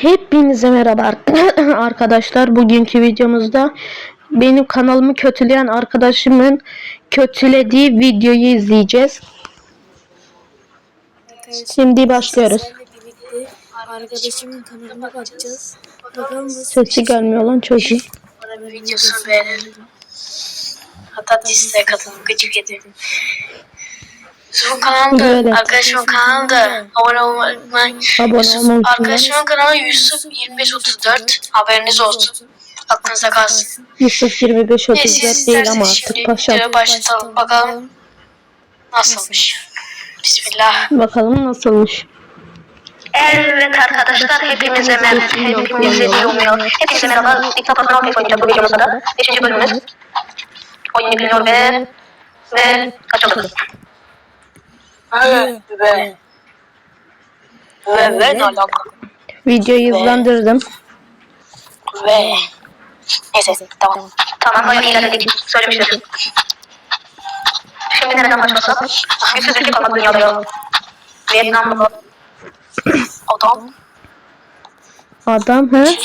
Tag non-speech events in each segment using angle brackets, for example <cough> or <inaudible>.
Hepinize merhaba <clears throat> arkadaşlar. Bugünkü videomuzda benim kanalımı kötüleyen arkadaşımın kötülediği videoyu izleyeceğiz. Şimdi başlıyoruz. Arkadaşımın kanalına bakacağız. Bakalım Sesi gelmiyor lan çocuğu. videosunu beğenelim. Hatta dislike atın gıcık edin. Son kanalımda, Evet. arkadaşımın kanalında abone olmayı Yusuf, arkadaşımın kanalı Yusuf 2534 haberiniz olsun. Aklınıza kalsın. Yusuf 25 Neyse 34 değil ama artık paşam. başlatalım. Bakalım nasılmış. Bismillah. Bakalım nasılmış. Evet arkadaşlar hepinize merhaba, hepinize yorumluyor. Hepinize merhaba. İlk defa kanal oynayacağız bu videomuzda da. Beşinci bölümümüz. Oyun yükleniyor ve... Ve kaç oldu? Ve ve ne alaka? Videoyu hızlandırdım. Ve neyse tamam. Tamam bayağı ilerledik. Söylemiştim. Şimdi nereden başlasak? Güçsüz ülke kalmak dünyada yok. Vietnam mı? <clears throat> Adam Adam he?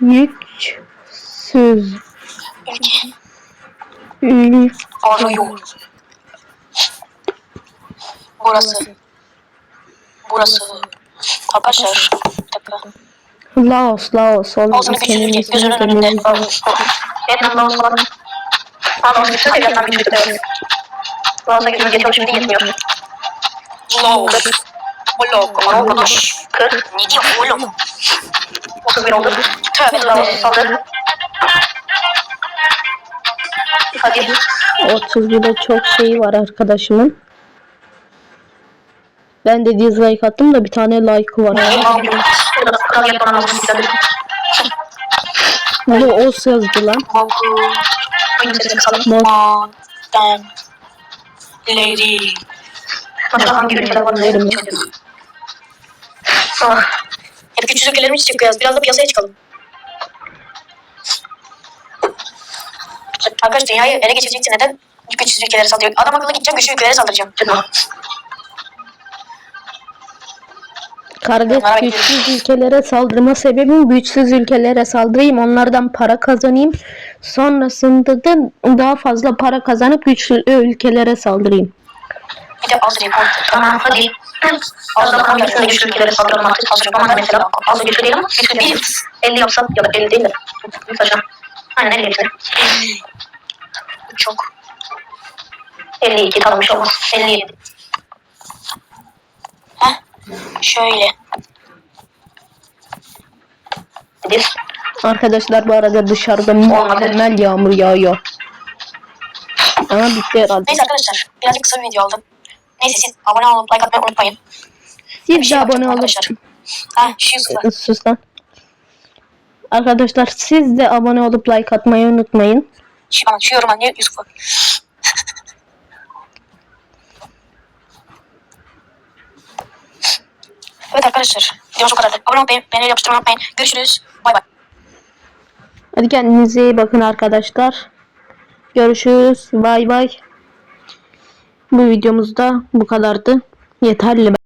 Yüksüz. ülke Ül- arıyor. Burası. Burası. Arkadaşlar. Laos, Laos. Oğlum Ağzını ismini gözünün önünde. Vietnam'da olsa falan. Ama o güçsüz Vietnam güçlü de. Boğaz'a gücümüz yetiyor şimdi yetmiyor. Laos. Blok. Arkadaş. 40, Ne diyor oğlum? 31 oldu. Tövbe Laos tövbe. saldı. Hadi. 31'de çok şey var arkadaşımın. Ben de dislike attım da bir tane like var. Burada kral yapmam lazım. Bu os yazdı lan. Dan. Lady. Hep küçük ülkelerimiz çıkıyoruz. Biraz da piyasaya çıkalım. Arkadaş dünyayı ele geçireceksin. Neden güçsüz ülkelere saldırıyor? Adam akıllı gideceğim güçlü ülkelere saldıracağım. Kardeş güçsüz ülkelere saldırma sebebim güçsüz ülkelere saldırayım onlardan para kazanayım. Sonrasında da daha fazla para kazanıp güçlü ülkelere saldırayım. Bir de az report. Tamam hadi. Az da kan de güçlü ülkelere saldıralım artık. Yapamaz da mesela. Az güçlü değil ama güçlü değil. 50 yapsak ya da 50 değil de. Saçma. Aynen 50 işte. Çok. 52 tamam bir şey olmaz. 57. Şöyle. Arkadaşlar bu arada dışarıda mükemmel yağmur yağıyor. Ama bitti herhalde. Neyse arkadaşlar. Birazcık kısa bir video aldım. Neyse siz abone olup like atmayı unutmayın. Siz Bir şey de abone olun. Ha şu Yusuf'a. Sus lan. Arkadaşlar siz de abone olup like atmayı unutmayın. Şu, an, şu yoruma niye Yusuf'a? Evet arkadaşlar. Videomuz bu kadardı. Abone olmayı, beğeniyle yapıştırmayı unutmayın. Görüşürüz. Bay bay. Hadi kendinize iyi bakın arkadaşlar. Görüşürüz. Bay bay. Bu videomuzda bu kadardı. Yeterli.